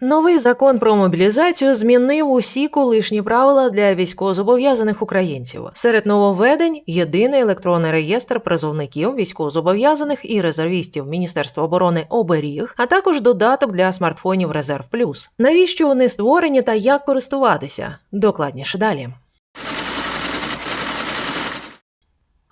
Новий закон про мобілізацію змінив усі колишні правила для військовозобов'язаних українців. Серед нововведень єдиний електронний реєстр призовників, військовозобов'язаних і резервістів Міністерства оборони оберіг, а також додаток для смартфонів Резерв Плюс. Навіщо вони створені та як користуватися? Докладніше далі.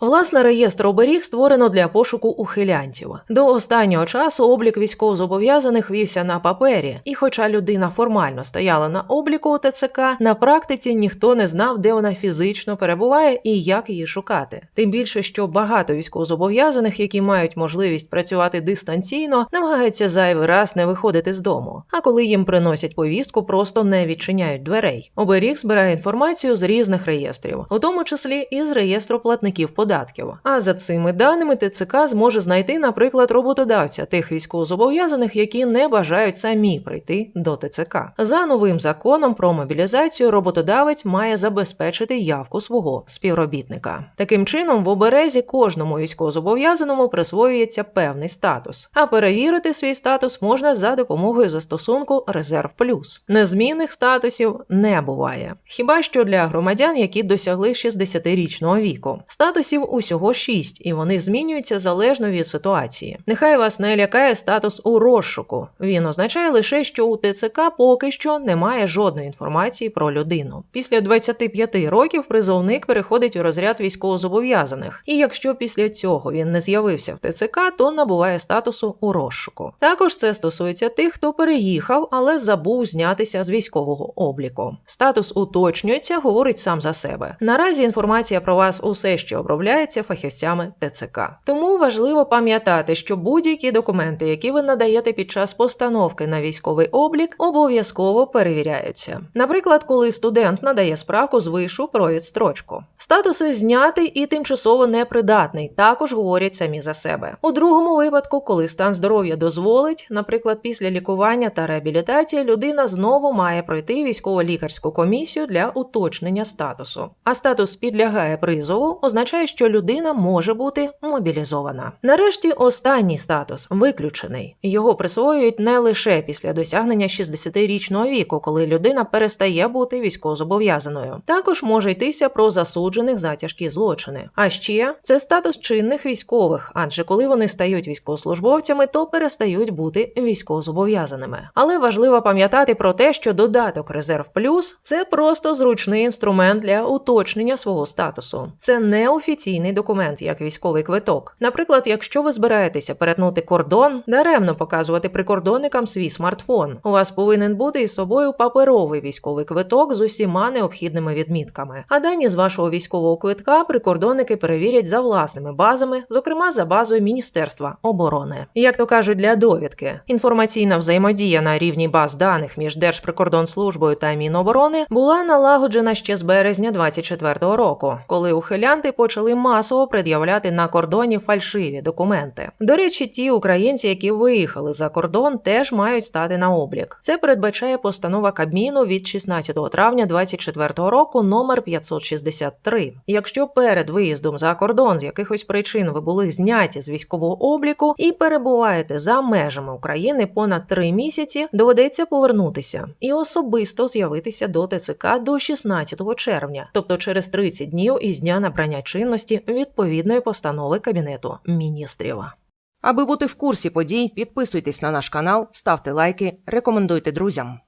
Власне, реєстр оберіг створено для пошуку ухилянтів. До останнього часу облік військовозобов'язаних вівся на папері, і хоча людина формально стояла на обліку у ТЦК, на практиці ніхто не знав, де вона фізично перебуває і як її шукати. Тим більше, що багато військовозобов'язаних, які мають можливість працювати дистанційно, намагаються зайвий раз не виходити з дому. А коли їм приносять повістку, просто не відчиняють дверей. Оберіг збирає інформацію з різних реєстрів, у тому числі і з реєстру платників податків. А за цими даними ТЦК зможе знайти, наприклад, роботодавця тих військовозобов'язаних, які не бажають самі прийти до ТЦК. За новим законом про мобілізацію роботодавець має забезпечити явку свого співробітника. Таким чином, в оберезі кожному військовозобов'язаному присвоюється певний статус, а перевірити свій статус можна за допомогою застосунку Резерв Плюс. Незмінних статусів не буває. Хіба що для громадян, які досягли 60-річного віку. Статусів усього 6, і вони змінюються залежно від ситуації. Нехай вас не лякає статус у розшуку. Він означає лише, що у ТЦК поки що немає жодної інформації про людину. Після 25 років призовник переходить у розряд військовозобов'язаних, і якщо після цього він не з'явився в ТЦК, то набуває статусу у розшуку. Також це стосується тих, хто переїхав, але забув знятися з військового обліку. Статус уточнюється, говорить сам за себе. Наразі інформація про вас усе ще обробляється фахівцями ТЦК. Тому важливо пам'ятати, що будь-які документи, які ви надаєте під час постановки на військовий облік, обов'язково перевіряються. Наприклад, коли студент надає справку з вишу про відстрочку. Статуси знятий і тимчасово непридатний також говорять самі за себе. У другому випадку, коли стан здоров'я дозволить, наприклад, після лікування та реабілітації, людина знову має пройти військово-лікарську комісію для уточнення статусу. А статус підлягає призову, означає, що людина може бути мобілізована. Нарешті останній статус виключений. Його присвоюють не лише після досягнення 60-річного віку, коли людина перестає бути військовозобов'язаною. Також може йтися про засуджених за тяжкі злочини. А ще це статус чинних військових, адже коли вони стають військовослужбовцями, то перестають бути військовозобов'язаними. Але важливо пам'ятати про те, що додаток Резерв Плюс це просто зручний інструмент для уточнення свого статусу. Це не офіційний документ, як військовий квиток. Наприклад, якщо ви збираєтеся перетнути кордон, даремно показувати прикордонникам свій смартфон. У вас повинен бути із собою паперовий військовий квиток з усіма необхідними відмітками. А дані з вашого військового квитка прикордонники перевірять за власними базами, зокрема за базою Міністерства оборони. Як то кажуть, для довідки, інформаційна взаємодія на рівні баз даних між Держприкордонслужбою та Міноборони була налагоджена ще з березня 24-го року, коли ухилянти почали масово пред'являти на кордоні фальшиві документи. До речі, ті українці, які виїхали за кордон, теж мають стати на облік. Це передбачає постанова Кабміну від 16 травня 24 року, номер 563. Якщо перед виїздом за кордон з якихось причин ви були зняті з військового обліку і перебуваєте за межами України понад три місяці, доведеться повернутися і особисто з'явитися до ТЦК до 16 червня, тобто через 30 днів із дня набрання чинності відповідної постанови Кабінету міністрів. Аби бути в курсі подій, підписуйтесь на наш канал, ставте лайки, рекомендуйте друзям.